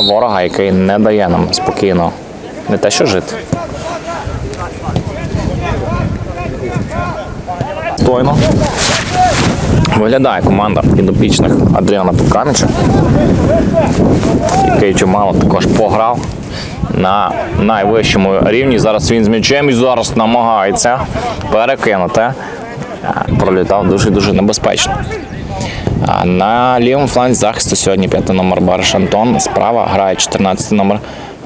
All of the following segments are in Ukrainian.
ворога, який не дає нам спокійно не те, що жити. Стойно. Виглядає команда підопічних Адріана Пуканича, який чимало також пограв на найвищому рівні. Зараз він з м'ячем і зараз намагається перекинути. Пролітав дуже-дуже небезпечно. На лівому фланзі захисту сьогодні п'ятий номер Бариш Антон. Справа грає 14 номер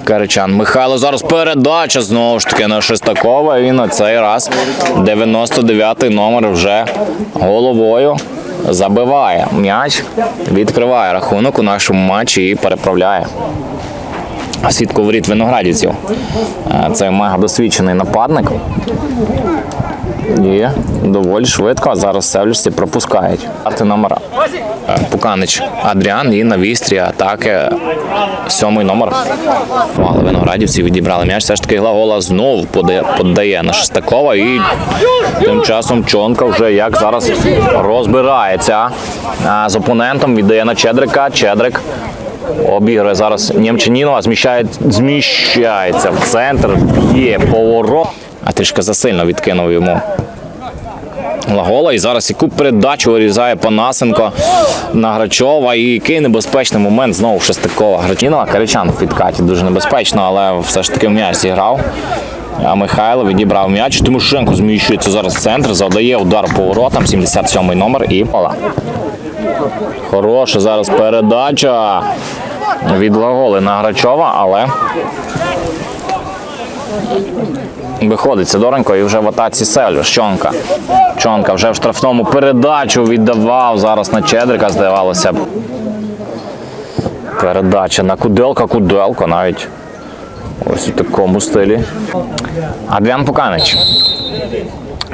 Каричан. Михайло зараз передача знову ж таки на Шестакова. Він на цей раз 99-й номер вже головою забиває м'яч, відкриває рахунок у нашому матчі і переправляє. Сітку воріт виноградівців. Е, Це мега досвідчений нападник. І доволі швидко зараз севлюсі пропускають. Карти номера. Е, Пуканич Адріан і на вістрі атаки сьомий номер. Але виноградівці відібрали м'яч. Все ж таки Глагола знову подає, подає на Шестакова. І тим часом Чонка вже як зараз розбирається з опонентом. Віддає на Чедрика. Чедрик обігрує зараз Нємчанінова, зміщає, зміщається в центр, є поворот. А трішки засильно відкинув йому Лагола. І зараз яку передачу вирізає Панасенко на Грачова. І який небезпечний момент знову Шестакова. Грачинова Каричан в підкаті дуже небезпечно, але все ж таки м'яч зіграв. А Михайло відібрав м'яч. Тимошенко зміщується зараз в центр, завдає удар по воротам, 77-й номер і пола. Хороша зараз передача від Лаголи на Грачова, але виходить Сидоренко і вже в атаці Селю. Чонка. Чонка вже в штрафному передачу віддавав зараз на Чедрика, здавалося. Передача на Куделка, Куделко навіть ось у такому стилі. Адвіан Пуканич.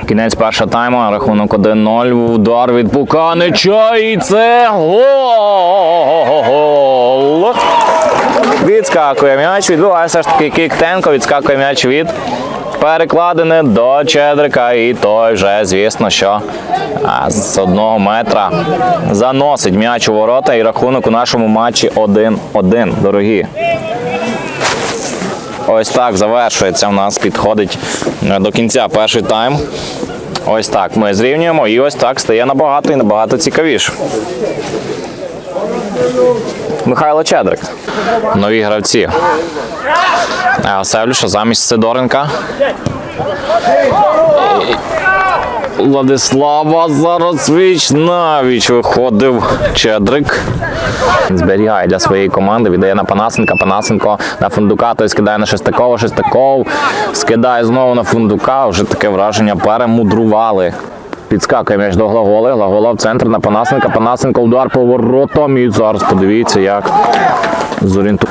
Кінець першого тайму, рахунок 1-0, удар від Пуканича і це гол! Відскакує м'яч, відбуває все ж таки кіктенко, відскакує м'яч від перекладини до Чедрика і той вже, звісно, що з одного метра заносить м'яч у ворота і рахунок у нашому матчі 1-1, дорогі. Ось так завершується. У нас підходить е, до кінця перший тайм. Ось так ми зрівнюємо і ось так стає набагато і набагато цікавіше. Михайло Чедрик. Нові гравці. Е, Севлюша замість Сидоренка. Владислава зараз віч навіч виходив Чедрик. Зберігає для своєї команди, віддає на Панасенка. Панасенко на Фундука, той скидає на Шестакова. Шестаков скидає знову на Фундука. Вже таке враження перемудрували. Підскакує м'яч до Глаголи. Глагола в центр на Панасенка. Панасенко удар поворотом. І зараз подивіться, як зорієнту.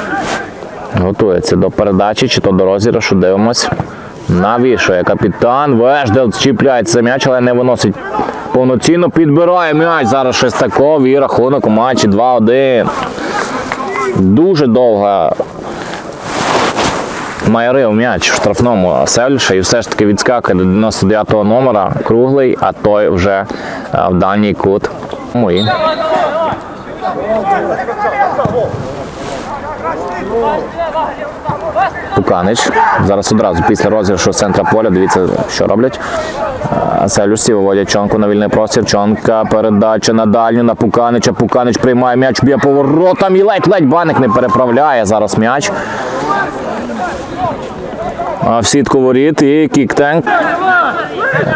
Готується до передачі чи то до розіграшу. Дивимось. Навішує капітан. Веждел чіпляється м'яч, але не виносить повноцінно. Підбирає м'яч. Зараз Шестаков і рахунок у матчі 2-1. Дуже довга майорив м'яч в штрафному Сельша і все ж таки відскакує до 99-го номера круглий, а той вже в дальній кут. Ну Пуканич. Зараз одразу після розіграшу з центра поля. Дивіться, що роблять. Селюсі виводять чонку на вільний простір. Чонка передача на дальню на Пуканича. Пуканич приймає м'яч, б'є поворотом і ледь-ледь баник не переправляє зараз м'яч. В сітку воріт і кіктенк.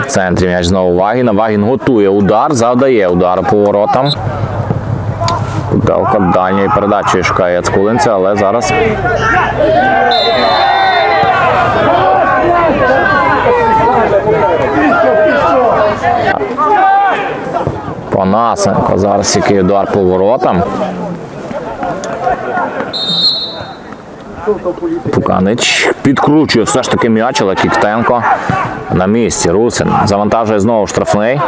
В центрі м'яч знову Вагіна. Вагін готує удар, завдає удар по Путелка дальньої передачі шукає Яцкулинця, але зараз. Панасенко. Зараз який удар по воротам. Пуканич підкручує все ж таки м'яч, але Кіктенко на місці. Русин завантажує знову штрафний.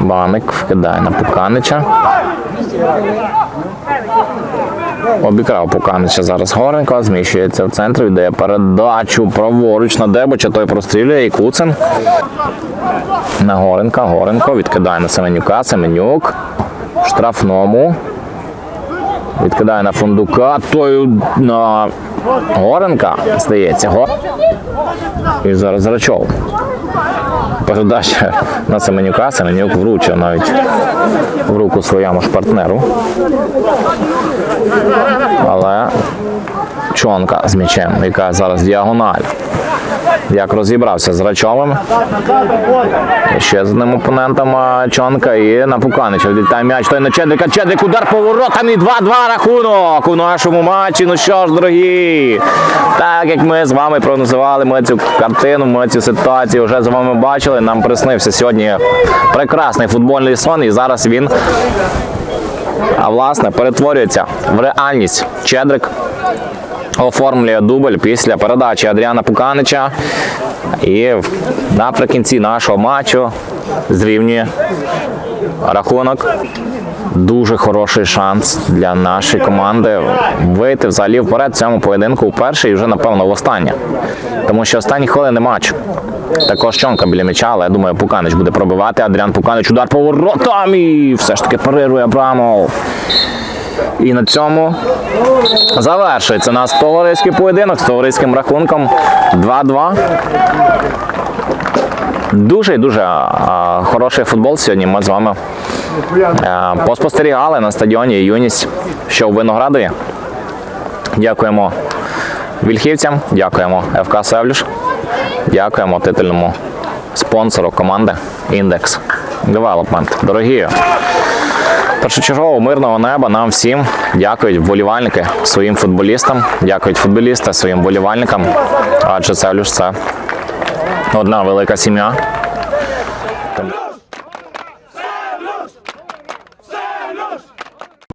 Баник вкидає на Пуканича. Обікрав Пуканича зараз Горенко, зміщується в центр, віддає передачу праворуч на Дебоча, той прострілює і Куцин. На Горенка, Горенко відкидає на Семенюка, Семенюк штрафному. Відкидає на фундука. Той на Горенка, здається. І зараз Зрачов. Передача на Семенюка. Семенюк вручив навіть в руку своєму ж партнеру. Але Чонка з м'ячем, яка зараз діагональ. Як розібрався з Рачовим. Ще з одним опонентом Чонка і на Пуканича. Відлітає м'яч. Той на Чедрика. Чедрик удар і 2-2 рахунок у нашому матчі. Ну що ж, дорогі. Так як ми з вами прогнозували, ми цю картину, ми цю ситуацію вже з вами бачили. Нам приснився сьогодні прекрасний футбольний сон, і зараз він а власне перетворюється в реальність. Чедрик оформлює дубль після передачі Адріана Пуканича. І наприкінці нашого матчу зрівнює рахунок. Дуже хороший шанс для нашої команди вийти взагалі вперед в цьому поєдинку вперше і вже, напевно, востаннє. Тому що останні хвилини матчу. Також Чонка біля м'яча, але я думаю, Пуканич буде пробивати. Адріан Пуканич удар поворотом і все ж таки парирує Абрамов. І на цьому завершується наш товариський поєдинок з товариським рахунком 2-2. Дуже і дуже хороший футбол сьогодні. Ми з вами е, поспостерігали на стадіоні Юність, що у Виноградові. Дякуємо вільхівцям, дякуємо ФК Севлюш, дякуємо титульному спонсору команди Індекс Девелопмент. Дорогі першочергово мирного неба нам всім дякують вболівальники своїм футболістам, дякують футболісти своїм вболівальникам, адже Севлюш це одна велика сім'я.